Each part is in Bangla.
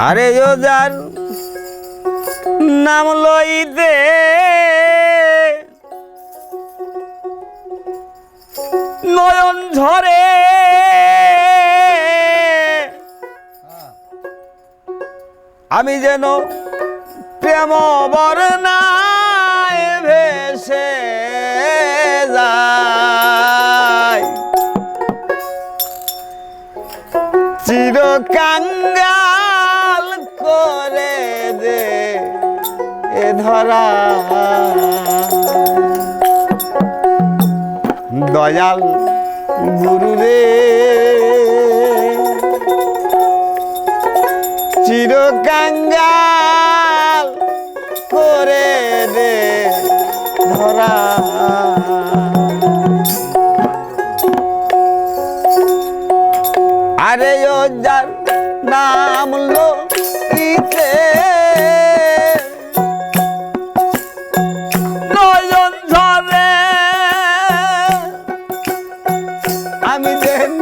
আরে যার নাম লইতে নয়ন ঝরে। আমি যেন প্রেম বর্ণায় ভেসে যাই চির কাঙ্গাল করে দে এ ধরা। দয়াল গুরু রে চির কাঙ্গাল করে দে ধরা। আমি যেন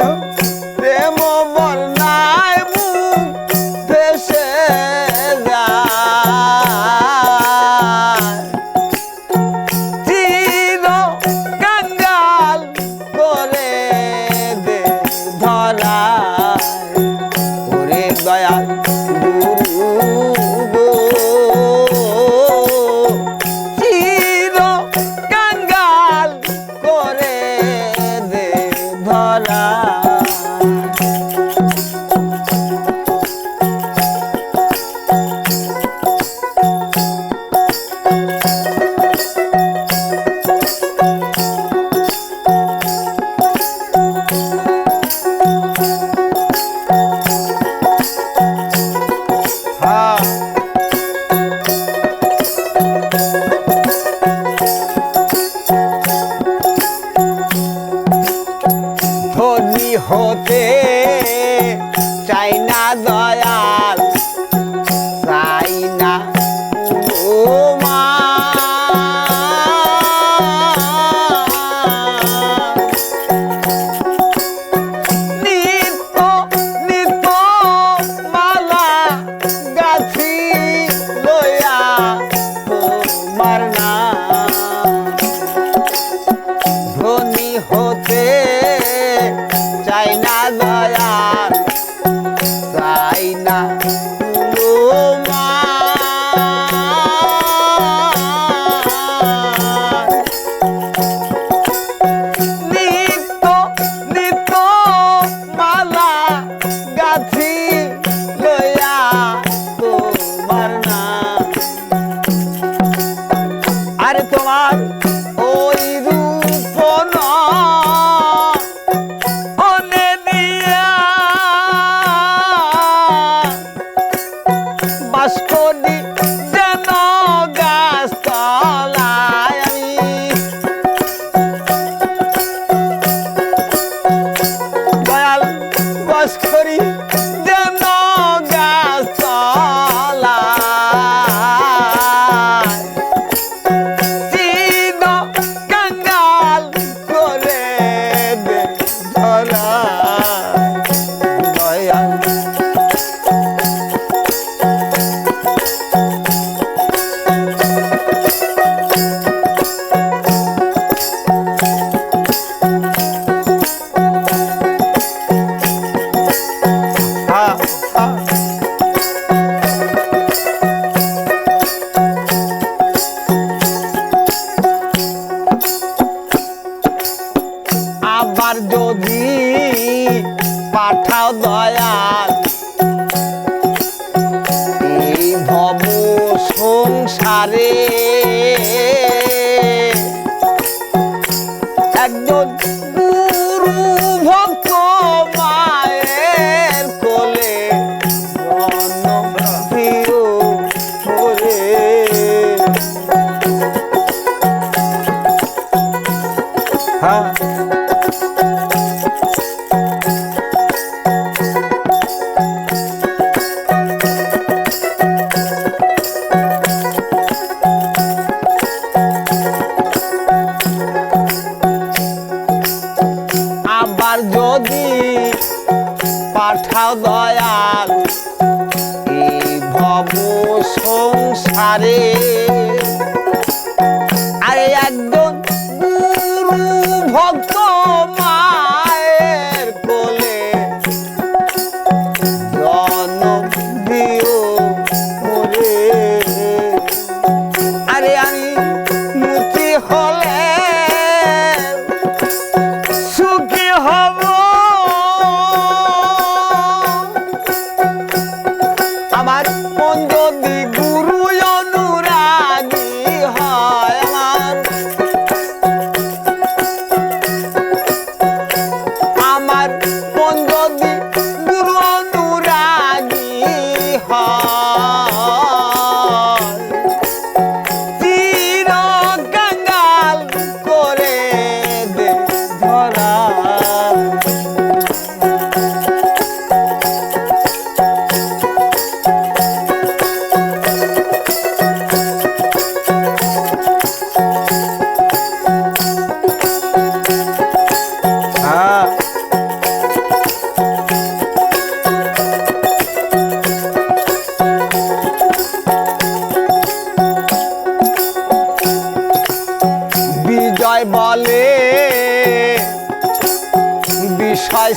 চাই না দয়াল চাই না। নিত্য নিত্য মালা গাছি go. আবার যদি পাঠাও দয়াল এই ভব সংসারে সংসারে। আরে একদম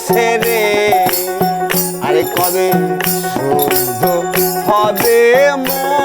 ছেড়ে আরে কবে শুদ্ধ হবে মন?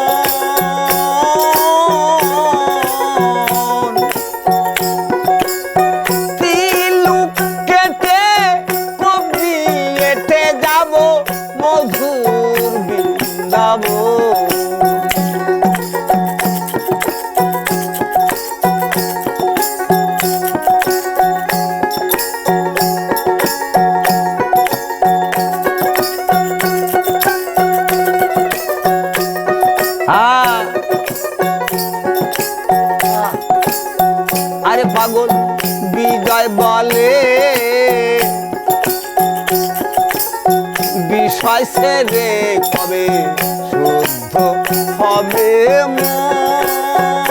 বিদায় বলে। বিষয় সে রে কবে শুদ্ধ হবে মন?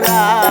embora.